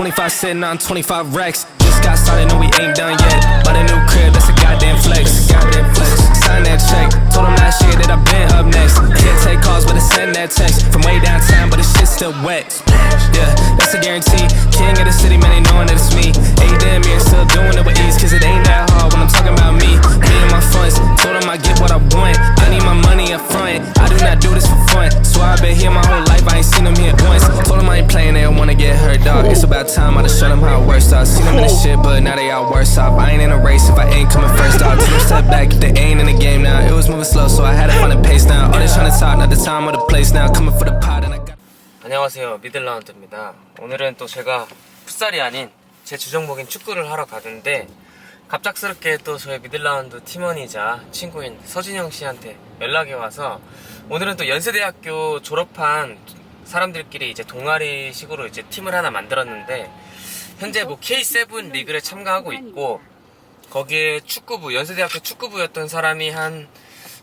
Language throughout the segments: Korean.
25 sitting on 25 racks. Just got started, no, we ain't done yet. But a new crib, that's a goddamn flex. Goddamn flex. Sign that check. Told him last year that I've been up next. Can't take calls, but I send that text from way downtown, but the shit's still wet. Yeah, that's a guarantee. King of the city, man, they knowing that it's me. Hey, damn, you're still doing it with ease, cause it ain't that 안녕하세요 미들라운드입니다. 오늘은 또 제가 풋살이 아닌 제 주종목인 축구를 하러 가는데 갑작스럽게 또 저희 미들라운드 팀원이자 친구인 서진영 씨한테 연락이 와서 오늘은 또 연세대학교 졸업한 사람들끼리 이제 동아리 식으로 이제 팀을 하나 만들었는데 현재 뭐 K7 리그를 참가하고 있고 거기에 축구부 연세대학교 축구부였던 사람이 한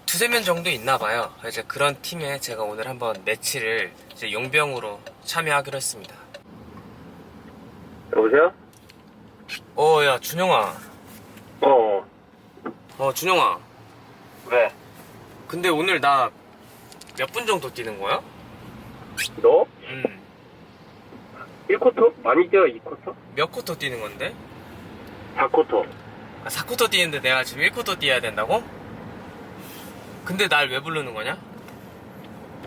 두세 명 정도 있나 봐요. 이제 그런 팀에 제가 오늘 한번 매치를 이제 용병으로 참여하기로 했습니다. 여보세요? 어, 야, 준영아. 어. 어, 준영아. 왜? 근데 오늘 나 몇 분 정도 뛰는 거야? 너? 음. 1쿼터? 많이 뛰어 2쿼터? 몇 쿼터 뛰는 건데? 4쿼터. 아, 4쿼터 뛰는데 내가 지금 1쿼터 뛰어야 된다고? 근데 날 왜 부르는 거냐?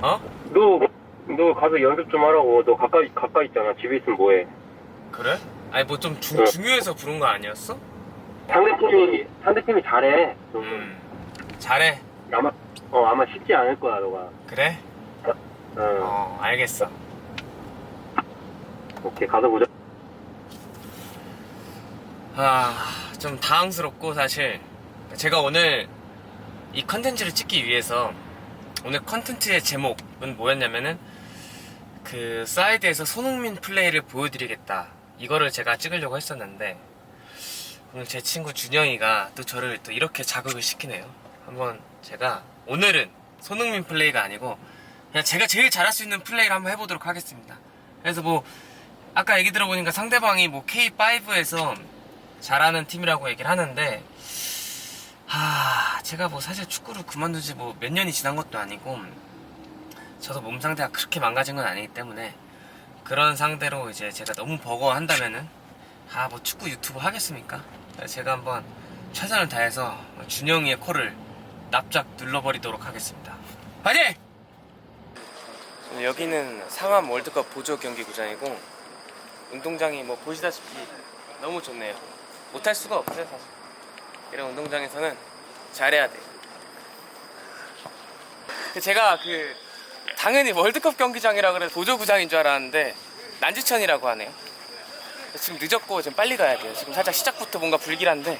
어? 너, 너 가서 연습 좀 하라고. 너 가까이, 가까이 있잖아. 집에 있으면 뭐해. 그래? 아니, 뭐좀 어. 중요해서 부른 거 아니었어? 상대팀이, 상대팀이 잘해. 좀. 음. 잘해. 아마, 어, 아마 쉽지 않을 거야, 너가. 그래? 어. 어, 알겠어. 오케이, 가서 보자. 아, 좀 당황스럽고 사실 제가 오늘 이 컨텐츠를 찍기 위해서 오늘 컨텐츠의 제목은 뭐였냐면은 그 사이드에서 손흥민 플레이를 보여드리겠다. 이거를 제가 찍으려고 했었는데 오늘 제 친구 준영이가 또 저를 또 이렇게 자극을 시키네요. 한번 제가 오늘은 손흥민 플레이가 아니고 그냥 제가 제일 잘할 수 있는 플레이를 한번 해보도록 하겠습니다. 그래서 뭐 아까 얘기 들어보니까 상대방이 뭐 K5에서 잘하는 팀이라고 얘기를 하는데 하 제가 뭐 사실 축구를 그만둔 지 뭐 몇 년이 지난 것도 아니고 저도 몸 상태가 그렇게 망가진 건 아니기 때문에 그런 상대로 이제 제가 너무 버거워한다면은 아 뭐 축구 유튜브 하겠습니까? 제가 한번 최선을 다해서 준영이의 콜을 납작 눌러버리도록 하겠습니다. 파이팅! 여기는 상암 월드컵 보조 경기구장이고 운동장이 뭐 보시다시피 너무 좋네요. 못할 수가 없어요 사실. 이런 운동장에서는 잘해야 돼. 제가 그 당연히 월드컵 경기장이라 그래서 보조구장인 줄 알았는데 난지천이라고 하네요. 지금 늦었고 좀 빨리 가야 돼요. 지금 살짝 시작부터 뭔가 불길한데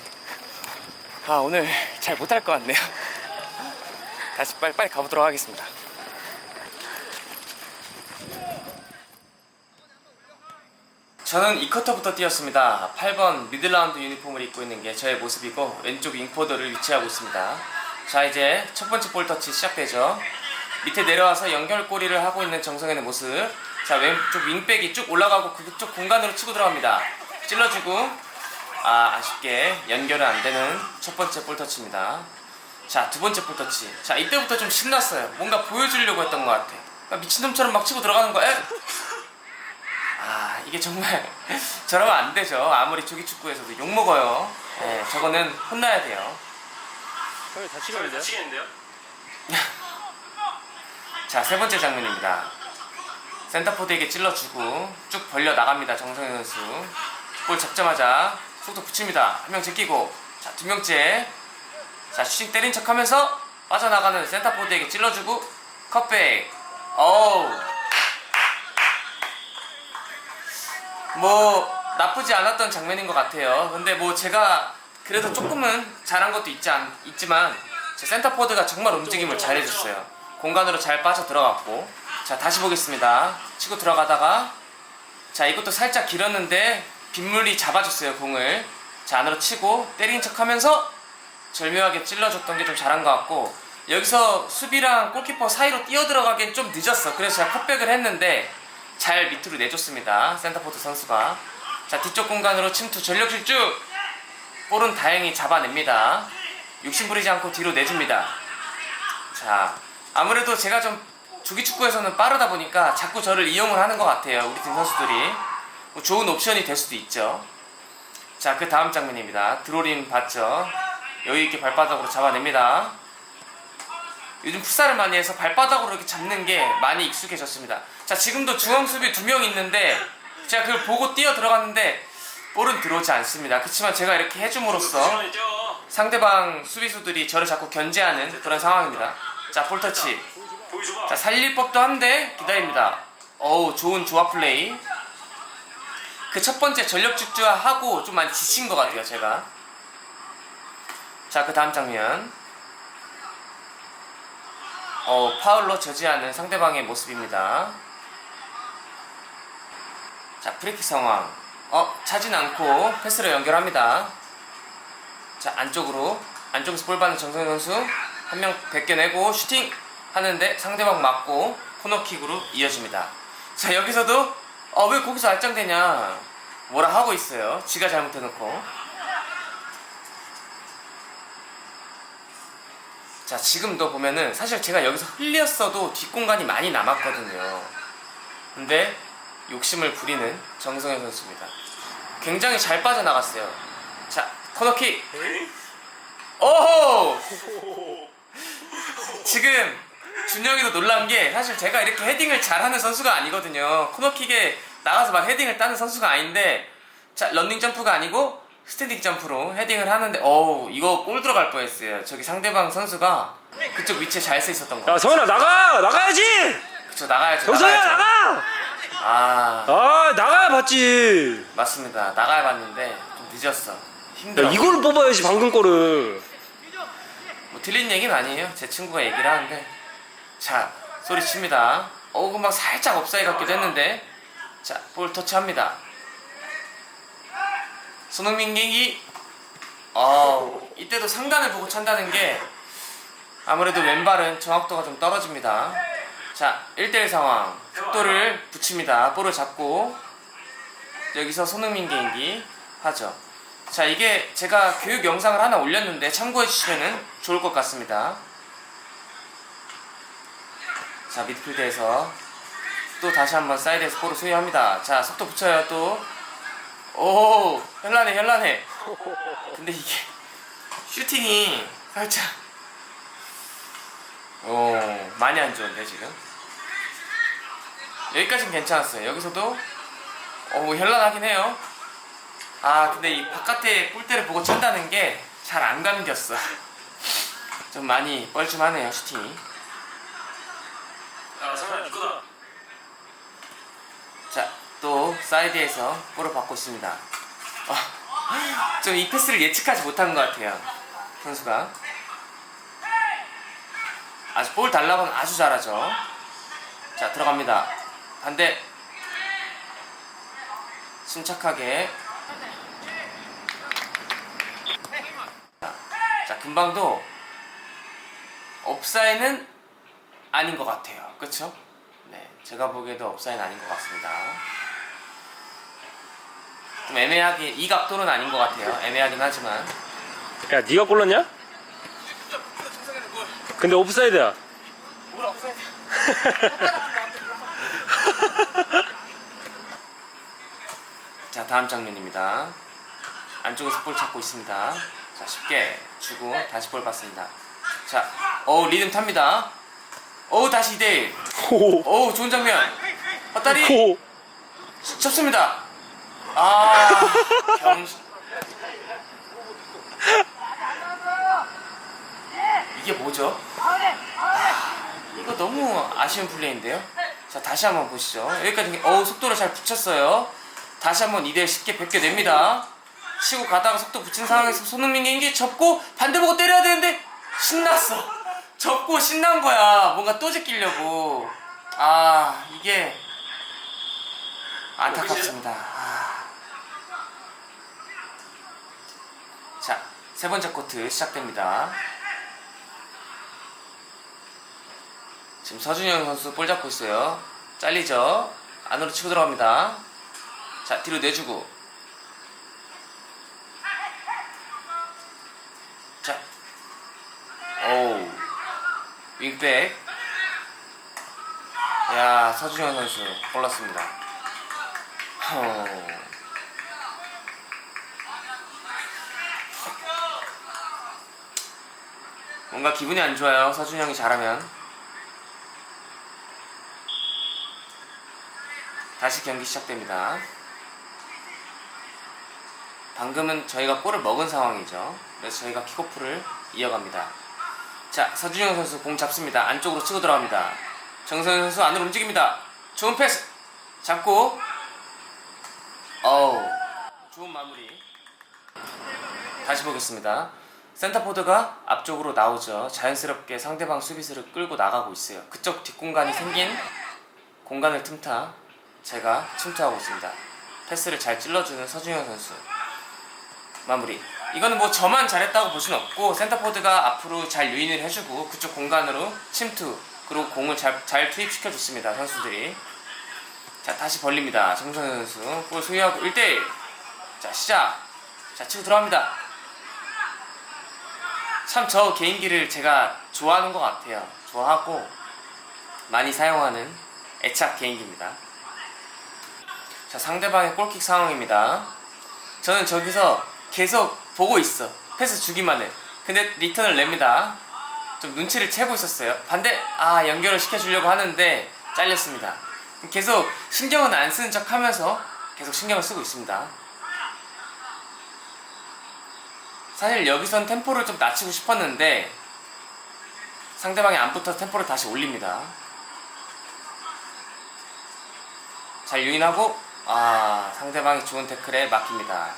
아 오늘 잘 못할 것 같네요. 다시 빨리 빨리 가보도록 하겠습니다. 저는 2쿼터부터 뛰었습니다. 8번 미들라운드 유니폼을 입고 있는 게 저의 모습이고 왼쪽 윙포더를 위치하고 있습니다. 자 이제 첫 번째 볼 터치 시작되죠. 밑에 내려와서 연결고리를 하고 있는 정성현의 모습. 자 왼쪽 윙백이 쭉 올라가고 그쪽 공간으로 치고 들어갑니다. 찔러주고 아 아쉽게 연결은 안 되는 첫 번째 볼 터치입니다. 자 두 번째 볼 터치. 자 이때부터 좀 신났어요. 뭔가 보여주려고 했던 것 같아. 그러니까 미친놈처럼 막 치고 들어가는 거야. 아 이게 정말 저러면 안 되죠. 아무리 조기 축구에서도 욕 먹어요. 네, 저거는 혼나야 돼요. 다치겠는데요? 자 세 번째 장면입니다. 센터포드에게 찔러주고 쭉 벌려 나갑니다 정성현 선수. 볼 잡자마자 속도 붙입니다. 한 명 제끼고. 자 두 명째. 자 슈팅 때린 척 하면서 빠져나가는 센터포드에게 찔러주고 컷백. 어우 뭐 나쁘지 않았던 장면인 것 같아요. 근데 뭐 제가 그래도 조금은 잘한 것도 있지 않, 있지만 제 센터포드가 정말 움직임을 잘 해줬어요. 공간으로 잘 빠져 들어갔고 자 다시 보겠습니다. 치고 들어가다가 자 이것도 살짝 길었는데 빗물이 잡아줬어요 공을 자 안으로 치고 때린 척하면서 절묘하게 찔러줬던 게 좀 잘한 것 같고 여기서 수비랑 골키퍼 사이로 뛰어 들어가기엔 좀 늦었어. 그래서 제가 컷백을 했는데 잘 밑으로 내줬습니다. 센터포드 선수가. 자 뒤쪽 공간으로 침투 전력 질주. 볼은 다행히 잡아냅니다. 욕심 부리지 않고 뒤로 내줍니다. 자 아무래도 제가 좀 조기 축구에서는 빠르다 보니까 자꾸 저를 이용을 하는 것 같아요 우리 팀 선수들이. 뭐 좋은 옵션이 될 수도 있죠. 자 그 다음 장면입니다. 드로린 봤죠. 여유있게 발바닥으로 잡아냅니다 요즘 풋살을 많이 해서 발바닥으로 이렇게 잡는 게 많이 익숙해졌습니다. 자, 지금도 중앙 수비 두 명 있는데 제가 그걸 보고 뛰어 들어갔는데 볼은 들어오지 않습니다. 그렇지만 제가 이렇게 해줌으로써 상대방 수비수들이 저를 자꾸 견제하는 그런 상황입니다. 자, 볼 터치. 자, 살릴 법도 한데 기다립니다. 어우, 좋은 조합 플레이. 그 첫 번째 전력 집중하고 좀 많이 지친 것 같아요, 제가. 자, 그 다음 장면. 어, 파울로 저지하는 상대방의 모습입니다. 자, 프리킥 상황. 어, 차진 않고 패스로 연결합니다. 자, 안쪽으로. 안쪽에서 볼 받는 정성현 선수. 한 명 벗겨내고 슈팅 하는데 상대방 맞고 코너킥으로 이어집니다. 자, 여기서도 어, 왜 거기서 알짱되냐. 뭐라 하고 있어요. 지가 잘못해놓고. 자 지금도 보면은 사실 제가 여기서 흘렸어도 뒷공간이 많이 남았거든요. 근데 욕심을 부리는 정성현 선수입니다. 굉장히 잘 빠져나갔어요. 자 코너킥. 오호! 지금 준영이도 놀란 게 사실 제가 이렇게 헤딩을 잘하는 선수가 아니거든요. 코너킥에 나가서 막 헤딩을 따는 선수가 아닌데 자 런닝 점프가 아니고 스탠딩 점프로 헤딩을 하는데 어우 이거 골 들어갈 뻔했어요. 저기 상대방 선수가 그쪽 위치에 잘 서 있었던 거 야 성현아 나가! 나가야지! 그쵸 나가야죠 정성현아 나가야죠. 나가! 아. 아 나가야 봤지! 맞습니다. 나가야 봤는데 좀 늦었어. 야 힘들어 이거를 뽑아야지 방금 거를 뭐 틀린 얘기는 아니에요. 제 친구가 얘기를 하는데. 자 소리 칩니다. 어우 금방 살짝 업사이 같기도 했는데. 자 볼 터치합니다 손흥민 경기? 어 이때도 상단을 보고 찬다는 게 아무래도 왼발은 정확도가 좀 떨어집니다. 자 1대1 상황. 속도를 붙입니다. 볼을 잡고 여기서 손흥민 개인기 하죠. 자 이게 제가 교육 영상을 하나 올렸는데 참고해 주시면 좋을 것 같습니다. 자 미드필드에서 또 다시 한번 사이드에서 볼을 소유합니다. 자 속도 붙여요 또 오 현란해 현란해. 근데 이게 슈팅이 살짝 오 많이 안 좋은데 지금? 여기까지는 괜찮았어요. 여기서도 오 현란하긴 해요. 아 근데 이 바깥에 골대를 보고 찬다는 게 잘 안 감겼어. 좀 많이 뻘쭘하네요 슈팅이. 야 성현아 이거다. 자 또 사이드에서 볼을 받고 있습니다. 좀이 패스를 예측하지 못한 것 같아요 선수가. 아주 볼 달라고는 아주 잘하죠. 자 들어갑니다. 반대. 침착하게. 자 금방도 업사이는 아닌 것 같아요. 그쵸? 네 제가 보기에도 업사이는 아닌 것 같습니다 좀 애매하게 이 각도는 아닌 것 같아요. 애매하긴 하지만. 야 니가 골랐냐? 근데 업사이 자 다음 장면입니다. 안쪽에서 볼 찾고 있습니다. 자 쉽게 주고 다시 볼 받습니다. 자 어우 리듬 탑니다. 어우 다시 2대1 호 어우 좋은 장면. 헛다리. 호 쳤습니다 아 경시 이게 뭐죠? 이거 너무 아쉬운 플레이인데요? 자 다시 한번 보시죠. 여기까지 어우 속도를 잘 붙였어요. 다시 한번 2대1 쉽게 벗겨냅니다. 치고 가다가 속도 붙인 상황에서 손흥민 개인기 접고 반대 보고 때려야 되는데 신났어. 접고 신난 거야. 뭔가 또 제끼려고. 아 이게 안타깝습니다 세 번째 코트 시작됩니다. 지금 서준영 선수 볼 잡고 있어요. 잘리죠? 안으로 치고 들어갑니다. 자, 뒤로 내주고. 자. 오우. 윙백. 야, 서준영 선수 골랐습니다. 호. 뭔가 기분이 안 좋아요. 서준영이 잘하면. 다시 경기 시작됩니다. 방금은 저희가 골을 먹은 상황이죠. 그래서 저희가 킥오프를 이어갑니다. 자, 서준영 선수 공 잡습니다. 안쪽으로 치고 들어갑니다. 정선 선수 안으로 움직입니다. 좋은 패스 잡고 어우 좋은 마무리. 다시 보겠습니다. 센터포드가 앞쪽으로 나오죠. 자연스럽게 상대방 수비수를 끌고 나가고 있어요. 그쪽 뒷공간이 생긴 공간을 틈타 제가 침투하고 있습니다. 패스를 잘 찔러주는 서준영 선수. 마무리. 이거는 뭐 저만 잘했다고 볼 수는 없고 센터포드가 앞으로 잘 유인을 해주고 그쪽 공간으로 침투 그리고 공을 잘, 잘 투입시켜 줬습니다 선수들이. 자 다시 벌립니다. 정선 선수 볼 소유하고 1대1. 자 시작. 자 치고 들어갑니다. 참 저 개인기를 제가 좋아하는 것 같아요. 좋아하고 많이 사용하는 애착 개인기입니다. 자 상대방의 골킥 상황입니다. 저는 저기서 계속 보고 있어. 패스 주기만 해. 근데 리턴을 냅니다. 좀 눈치를 채고 있었어요. 반대 아 연결을 시켜주려고 하는데 잘렸습니다. 계속 신경은 안 쓰는 척 하면서 계속 신경을 쓰고 있습니다. 사실 여기선 템포를 좀 낮추고 싶었는데 상대방이 안 붙어서 템포를 다시 올립니다. 잘 유인하고 아 상대방이 좋은 태클에 막힙니다.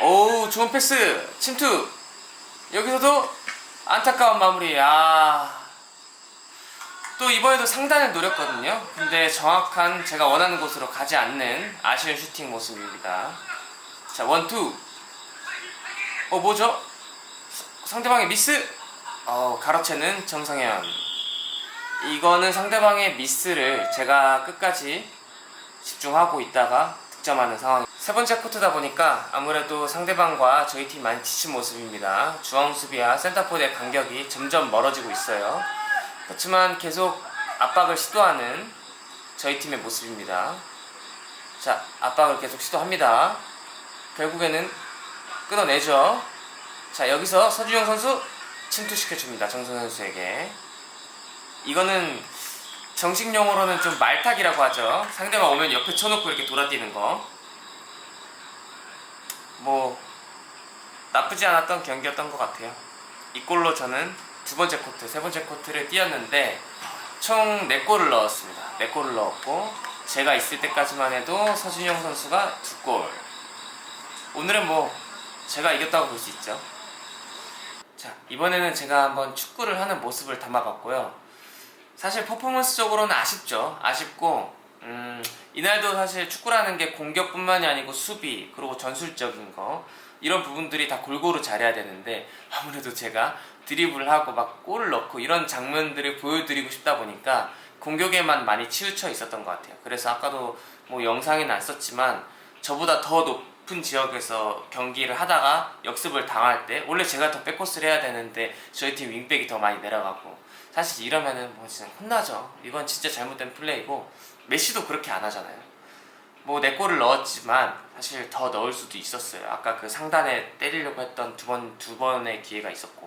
오 좋은 패스 침투 여기서도 안타까운 마무리 아 또 이번에도 상단을 노렸거든요 근데 정확한 제가 원하는 곳으로 가지 않는 아쉬운 슈팅 모습입니다 자 원투 어 뭐죠 상대방의 미스 어 가로채는 정성현 이거는 상대방의 미스를 제가 끝까지 집중하고 있다가 득점하는 상황. 세 번째 코트다 보니까 아무래도 상대방과 저희 팀 많이 지친 모습입니다. 중앙 수비와 센터포드의 간격이 점점 멀어지고 있어요. 그렇지만 계속 압박을 시도하는 저희 팀의 모습입니다. 자, 압박을 계속 시도합니다. 결국에는 끊어내죠. 자, 여기서 서준영 선수 침투시켜줍니다. 정선 선수에게. 이거는 정식 용어로는 좀 말타기라고 하죠. 상대방 오면 옆에 쳐놓고 이렇게 돌아뛰는 거. 뭐 나쁘지 않았던 경기였던 것 같아요. 이 골로 저는 두 번째 코트, 세 번째 코트를 뛰었는데 총 4골을 넣었습니다. 4골을 넣었고 제가 있을 때까지만 해도 서준영 선수가 2골. 오늘은 뭐 제가 이겼다고 볼 수 있죠. 자, 이번에는 제가 한번 축구를 하는 모습을 담아봤고요. 사실 퍼포먼스적으로는 아쉽죠. 아쉽고 음, 이날도 사실 축구라는 게 공격뿐만이 아니고 수비 그리고 전술적인 거 이런 부분들이 다 골고루 잘해야 되는데 아무래도 제가 드리블을 하고 막 골을 넣고 이런 장면들을 보여드리고 싶다 보니까 공격에만 많이 치우쳐 있었던 것 같아요. 그래서 아까도 뭐 영상에는 안 썼지만 저보다 더 높은 지역에서 경기를 하다가 역습을 당할 때 원래 제가 더 백코스를 해야 되는데 저희 팀 윙백이 더 많이 내려가고 사실 이러면은 뭐 진짜 혼나죠. 이건 진짜 잘못된 플레이고 메시도 그렇게 안 하잖아요. 뭐 내 골을 넣었지만 사실 더 넣을 수도 있었어요. 아까 그 상단에 때리려고 했던 두 번 두 번의 기회가 있었고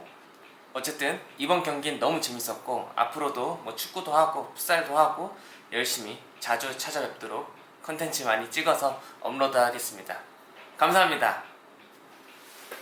어쨌든 이번 경기는 너무 재밌었고 앞으로도 뭐 축구도 하고 풋살도 하고 열심히 자주 찾아뵙도록 컨텐츠 많이 찍어서 업로드하겠습니다. 감사합니다.